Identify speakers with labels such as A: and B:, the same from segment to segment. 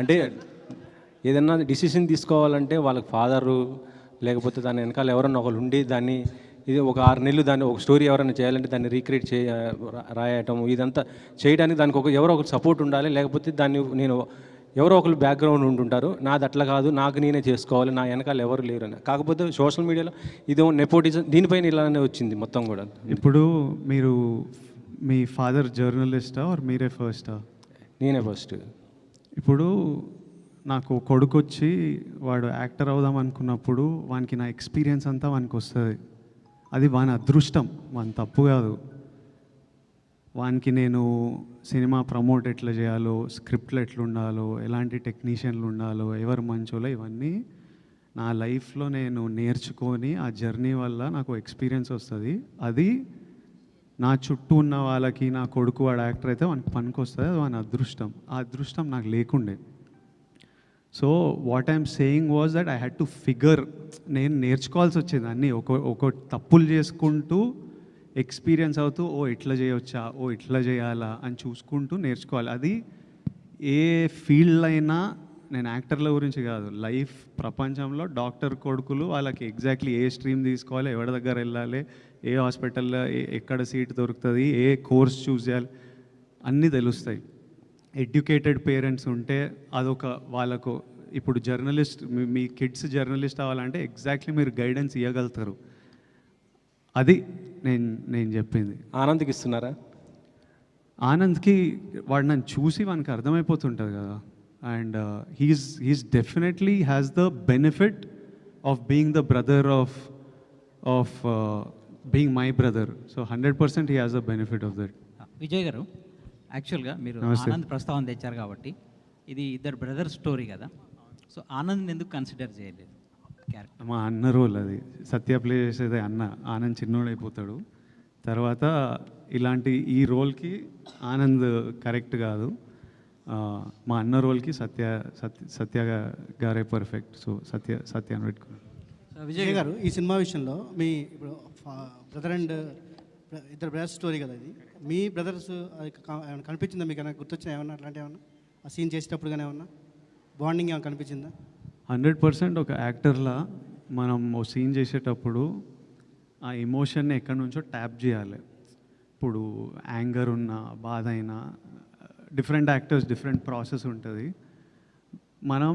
A: అంటే ఏదైనా డిసిషన్ తీసుకోవాలంటే వాళ్ళకి ఫాదరు లేకపోతే దాని వెనకాల ఎవరన్నా ఒకరు ఉండి దాన్ని ఇది ఒక ఆరు నెలలు దాన్ని ఒక స్టోరీ ఎవరైనా చేయాలంటే దాన్ని రీక్రియేట్ చే రాయటం ఇదంతా చేయడానికి దానికి ఒక ఎవరో ఒకరు సపోర్ట్ ఉండాలి. లేకపోతే దాన్ని నేను ఎవరో ఒకరు బ్యాక్గ్రౌండ్ ఉంటుంటారు నాది అట్లా కాదు నాకు నేనే చేసుకోవాలి నా వెనకాల ఎవరు లేరు అని. కాకపోతే సోషల్ మీడియాలో ఇది నెపోటిజం దీనిపైన ఇలానే వచ్చింది మొత్తం కూడా.
B: ఇప్పుడు మీరు మీ ఫాదర్ జర్నలిస్టా ఆర్ మీరే ఫస్టా
A: నేనే ఫస్ట్
B: ఇప్పుడు నాకు కొడుకు వచ్చి వాడు యాక్టర్ అవుదాం అనుకున్నప్పుడు వానికి నా ఎక్స్పీరియన్స్ అంతా వానికి వస్తుంది. అది వాని అదృష్టం వాని తప్పు కాదు. వానికి నేను సినిమా ప్రమోట్ ఎట్లా చేయాలో స్క్రిప్ట్లు ఎట్లుండాలో ఎలాంటి టెక్నీషియన్లు ఉండాలో ఎవరు మంచోలో ఇవన్నీ నా లైఫ్లో నేను నేర్చుకొని ఆ జర్నీ వల్ల నాకు ఎక్స్పీరియన్స్ వస్తుంది. అది నా చుట్టూ ఉన్న వాళ్ళకి నా కొడుకు వాడు యాక్టర్ అయితే వానికి పనికి వస్తుంది అది వాని అదృష్టం. ఆ అదృష్టం నాకు లేకుండే. So what I'm saying was that I had to figure నేను నేర్చుకోవాల్సి వచ్చేది అన్నీ. ఒక ఒక తప్పులు చేసుకుంటూ ఎక్స్పీరియన్స్ అవుతూ ఓ ఇట్లా చేయొచ్చా ఓ ఇట్లా చేయాలా అని చూసుకుంటూ నేర్చుకోవాలి. అది ఏ ఫీల్డ్ అయినా నేను యాక్టర్ల గురించి కాదు. లైఫ్ ప్రపంచంలో డాక్టర్ కొడుకులు వాళ్ళకి ఎగ్జాక్ట్లీ ఏ స్ట్రీమ్ తీసుకోవాలి ఎవరి దగ్గర వెళ్ళాలి ఏ హాస్పిటల్లో ఏ- ఎక్కడ సీట్ దొరుకుతుంది ఏ కోర్స్ చూస్ చేయాలి అన్నీ తెలుస్తాయి. ఎడ్యుకేటెడ్ పేరెంట్స్ ఉంటే అదొక వాళ్ళకు ఇప్పుడు జర్నలిస్ట్ మీ కిడ్స్ జర్నలిస్ట్ అవ్వాలంటే ఎగ్జాక్ట్లీ మీరు గైడెన్స్ ఇవ్వగలుగుతారు అది నేను నేను చెప్పింది.
A: ఆనంద్కి ఇస్తున్నారా?
B: ఆనంద్కి వాడు నన్ను చూసి వానికి అర్థమైపోతుంటుంది కదా. And he's he's definitely has the benefit of being the brother of of being my brother so hundred percent he has the benefit of that
C: Vijay garu యాక్చువల్గా మీరు. ఆనంద్ ప్రస్తావన తెచ్చారు కాబట్టి ఇది ఇద్దరు బ్రదర్ స్టోరీ కదా. సో ఆనంద్ ఎందుకు కన్సిడర్ చేయలేదు? క్యారెక్టర్
B: మా అన్న రోల్ అది. సత్య ప్లే చేసేది అన్న. ఆనంద్ చిన్నోడైపోతాడు తర్వాత ఇలాంటి ఈ రోల్కి ఆనంద్ కరెక్ట్ కాదు. మా అన్న రోల్కి సత్య సత్య సత్య గారే పర్ఫెక్ట్ సో సత్య సత్య అని పెట్టుకున్నాను
C: సో
D: విజయ్ గారు ఈ సినిమా విషయంలో మీ ఇప్పుడు బ్రదర్ అండ్ ఇద్దరు బ్రదర్స్ స్టోరీ కదా ఇది? మీ బ్రదర్స్ అది ఏమైనా కనిపించిందా? మీకు ఏమైనా గుర్తొచ్చినా ఏమన్నా అట్లాంటి ఏమన్నా? ఆ సీన్ చేసేటప్పుడు కానీ ఏమన్నా? బాండింగ్ ఏమైనా కనిపించిందా?
B: హండ్రెడ్ పర్సెంట్ ఒక యాక్టర్లా మనం ఓ సీన్ చేసేటప్పుడు ఆ ఎమోషన్ని ఎక్కడి నుంచో ట్యాప్ చేయాలి. ఇప్పుడు యాంగర్ ఉన్న బాధ అయినా డిఫరెంట్ యాక్టర్స్ డిఫరెంట్ ప్రాసెస్ ఉంటుంది. మనం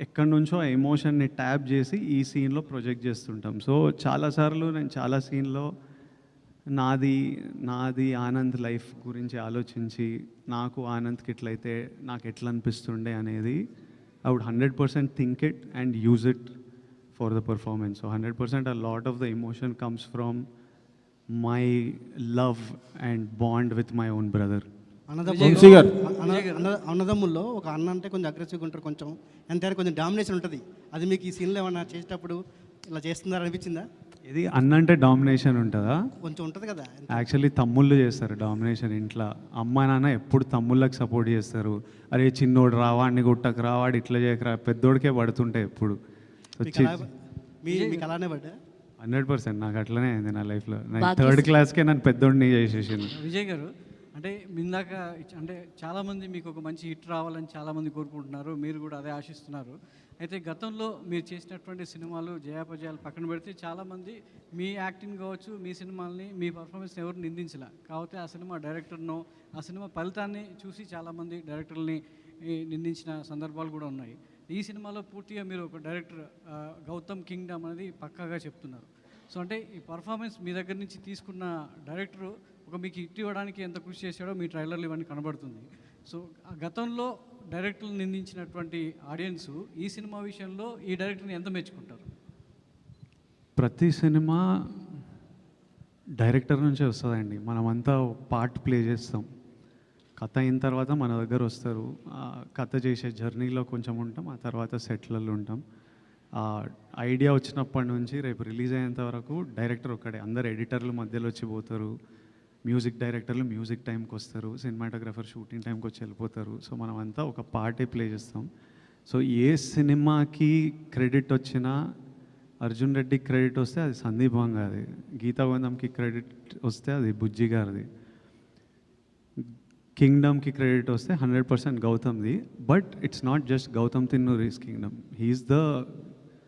B: ఎక్కడి నుంచో ఆ ఎమోషన్ని ట్యాప్ చేసి ఈ సీన్లో ప్రొజెక్ట్ చేస్తుంటాం. సో చాలాసార్లు నేను చాలా సీన్లో నాది నాది ఆనంద్ లైఫ్ గురించి ఆలోచించి నాకు ఆనంద్కి ఎట్లయితే నాకు ఎట్లా అనిపిస్తుండే అనేది I would hundred percent think it and use it for the performance so hundred percent a lot of the emotion comes from my love and bond with my own brother
D: అన్నదమ్ముల్లో ఒక అన్న అంటే కొంచెం అగ్రెసివ్గా ఉంటారు కొంచెం. ఎంతైనా కొంచెం డామినేషన్ ఉంటుంది. అది మీకు ఈ సీన్లో ఏమన్నా చేసేటప్పుడు ఇలా చేస్తున్నారా అనిపించిందా?
B: ఇది అన్న అంటే డామినేషన్ ఉంటుందా?
D: కొంచెం ఉంటుంది కదా.
B: యాక్చువల్లీ తమ్ముళ్ళు చేస్తారు డామినేషన్ ఇంట్లో. అమ్మ నాన్న ఎప్పుడు తమ్ముళ్ళకి సపోర్ట్ చేస్తారు. అరే చిన్నోడు రావాడిని గుట్టకు రావాడు ఇట్లా చేయకరా పెద్దోడికే పడుతుంటాయి ఎప్పుడు.
D: మీకు అలానే పడ్డా?
B: Hundred percent. నాకు అట్లనే అయింది నా లైఫ్లో నేను థర్డ్ క్లాస్కే నన్ను పెద్దోడిని చేసేసింది
E: విజయ్ గారు అంటే మీ ఇందాక అంటే చాలామంది మీకు ఒక మంచి హిట్ రావాలని చాలామంది కోరుకుంటున్నారు. మీరు కూడా అదే ఆశిస్తున్నారు. అయితే గతంలో మీరు చేసినటువంటి సినిమాలు జయాపజయాలు పక్కన పెడితే చాలామంది మీ యాక్టింగ్ కావచ్చు మీ సినిమాల్ని మీ పర్ఫార్మెన్స్ని ఎవరు నిందించలే. కాకపోతే ఆ సినిమా డైరెక్టర్ను ఆ సినిమా ఫలితాన్ని చూసి చాలామంది డైరెక్టర్ని నిందించిన సందర్భాలు కూడా ఉన్నాయి. ఈ సినిమాలో పూర్తిగా మీరు ఒక డైరెక్టర్ గౌతమ్ కింగ్డమ్ అనేది పక్కాగా చెప్తున్నారు. సో అంటే ఈ పర్ఫార్మెన్స్ మీ దగ్గర నుంచి తీసుకున్న డైరెక్టరు ఒక మీకు హిట్ ఇవ్వడానికి ఎంత కృషి చేశాడో మీ ట్రైలర్లు ఇవన్నీ కనబడుతుంది. సో ఆ గతంలో డైరెక్టర్లు నిందించినటువంటి ఆడియన్స్ ఈ సినిమా విషయంలో ఈ డైరెక్టర్ని ఎంత మెచ్చుకుంటారు?
B: ప్రతి సినిమా డైరెక్టర్ నుంచే వస్తుందండి. మనమంతా పార్ట్ ప్లే చేస్తాం. కథ అయిన తర్వాత మన దగ్గర వస్తారు. కథ చేసే జర్నీలో కొంచెం ఉంటాం ఆ తర్వాత సెట్లలో ఉంటాం. ఆ ఐడియా వచ్చినప్పటి నుంచి రేపు రిలీజ్ అయ్యేంత వరకు డైరెక్టర్ ఒక్కడే. అందరు ఎడిటర్లు మధ్యలో వచ్చి పోతారు. మ్యూజిక్ డైరెక్టర్లు మ్యూజిక్ టైంకి వస్తారు సినిమాటోగ్రఫర్ షూటింగ్ టైంకి వచ్చి వెళ్ళిపోతారు. సో మనం అంతా ఒక పార్టే ప్లే చేస్తాం. సో ఏ సినిమాకి క్రెడిట్ వచ్చినా అర్జున్ రెడ్డి క్రెడిట్ వస్తే అది సందీప్ వంగాది గీతా గోవిందంకి క్రెడిట్ వస్తే అది బుజ్జి గారిది. కింగ్డమ్కి క్రెడిట్ వస్తే hundred percent గౌతమ్ది but it's not just Gautam Tinnanuri's Kingdom. He's the